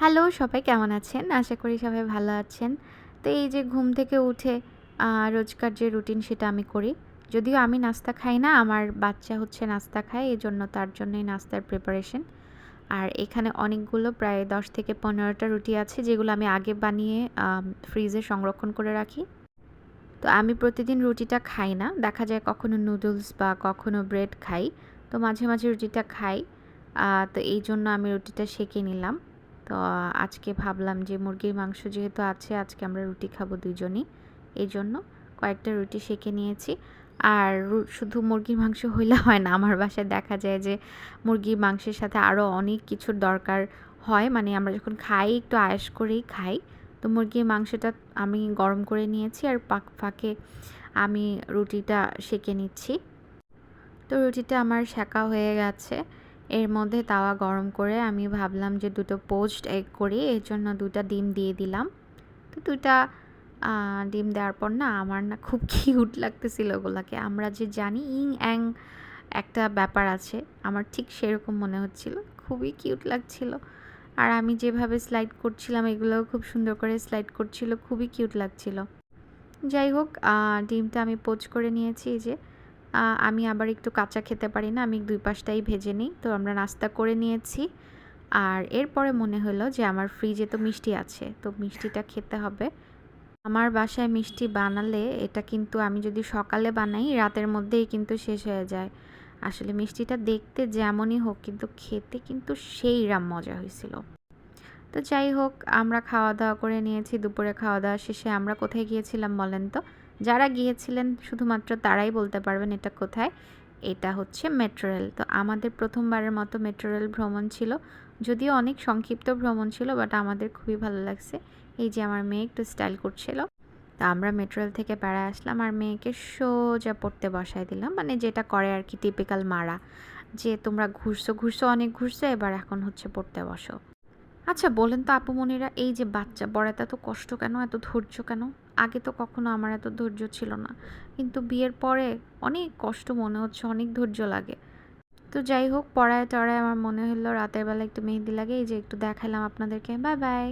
Hello, সবাই কেমন আছেন? আশা করি সবাই ভালো আছেন। তো এই যে ঘুম থেকে উঠে রোজকার যে রুটিন সেটা আমি করি। যদিও আমি নাস্তা খাই না, আমার বাচ্চা হচ্ছে নাস্তা খায় এই জন্য তার জন্যই নাস্তার প্রিপারেশন আর এখানে অনেকগুলো প্রায় দশ থেকে পনেরোটা রুটি আছে, যেগুলো আমি আগে বানিয়ে ফ্রিজে সংরক্ষণ করে রাখি। তো আমি প্রতিদিন রুটিটা খাই না। দেখা যায় কখনো নুডলস বা কখনো ব্রেড খাই। তো মাঝে মাঝে রুটিটা খাই। তো এই জন্য আমি রুটিটা সেঁকে নিলাম। তো আজকে ভাবলাম যে মুরগির মাংস যেহেতু আছে, আজকে আমরা রুটি খাব দুজনই। এই জন্য কয়েকটা রুটি সেঁকে নিয়েছি। আর শুধু মুরগির মাংস হইলে হয় না, আমার বাসায় দেখা যায় যে মুরগির মাংসের সাথে আরও অনেক কিছুর দরকার হয়। মানে আমরা যখন খাই, একটু আয়েস করেই খাই। তো মুরগির মাংসটা আমি গরম করে নিয়েছি আর পাক, ফাঁকে আমি রুটিটা সেঁকে নিচ্ছি। তো রুটিটা আমার সেঁকা হয়ে গেছে। এর মধ্যে তাওয়া গরম করে আমি ভাবলাম যে দুটো পোস্ট এগ করি, এর জন্য দুটো ডিম দিয়ে দিলাম। তো দুটা ডিম দেওয়ার পর না আমার না খুব কিউট লাগতেছিল ওগুলাকে। আমরা যে জানি ইং অ্যাং একটা ব্যাপার আছে, আমার ঠিক সেরকম মনে হচ্ছিল, খুবই কিউট লাগছিল। আর আমি যেভাবে স্লাইড করছিলাম এগুলোও খুব সুন্দর করে স্লাইড করছিল, খুবই কিউট লাগছিল। যাই হোক ডিমটা আমি পোচ করে নিয়েছি যে। আমি আবার একটু কাঁচা খেতে পারি না, আমি দুই পাশটাই ভেজে নিই। তো আমরা নাস্তা করে নিয়েছি। আর এরপরে মনে হলো যে আমার ফ্রিজে তো মিষ্টি আছে, তো মিষ্টিটা খেতে হবে। আমার বাসায় মিষ্টি বানালে এটা কিন্তু আমি যদি সকালে বানাই, রাতের মধ্যেই কিন্তু শেষ হয়ে যায়। আসলে মিষ্টিটা দেখতে যেমনই হোক, কিন্তু খেতে কিন্তু সেই রাম মজা হয়েছিল। তো যাই হোক, আমরা খাওয়া দাওয়া করে নিয়েছি, দুপুরে খাওয়া দাওয়া শেষে আমরা কোথায় গিয়েছিলাম বলেন তো? যারা গিয়েছিলেন, শুধুমাত্র তারাই বলতে পারবেন এটা কোথায়। এটা হচ্ছে মেট্রো রেল তো আমাদের প্রথমবারের মতো মেট্রো রেল ভ্রমণ ছিল। যদিও অনেক সংক্ষিপ্ত ভ্রমণ ছিল বাট আমাদের খুবই ভালো লাগছে। এই যে আমার মেয়ে একটু স্টাইল করছিল। তা আমরা মেট্রো রেল থেকে বেড়ায় আসলাম। আর মেয়েকে সোজা পড়তে বসায় দিলাম। মানে যেটা করে আর কি টিপিক্যাল মারা। যে তোমরা ঘুরছো ঘুরছো, অনেক ঘুরছো, এবার এখন হচ্ছে পড়তে বসো। আচ্ছা বলেন তো আপুমনিরা, এই যে বাচ্চা বড়াতে এত কষ্ট কেন? এত ধৈর্য কেন? আগে তো কখনো আমার এত ধৈর্য ছিল না। কিন্তু বিয়ের পরে অনেক কষ্ট মনে হচ্ছে, অনেক ধৈর্য লাগে। তো যাই হোক পড়ায় টড়ায় আমার মনে হলো রাতের বেলা একটু মেহেদি লাগে এই যে একটু দেখালাম আপনাদেরকে। Bye bye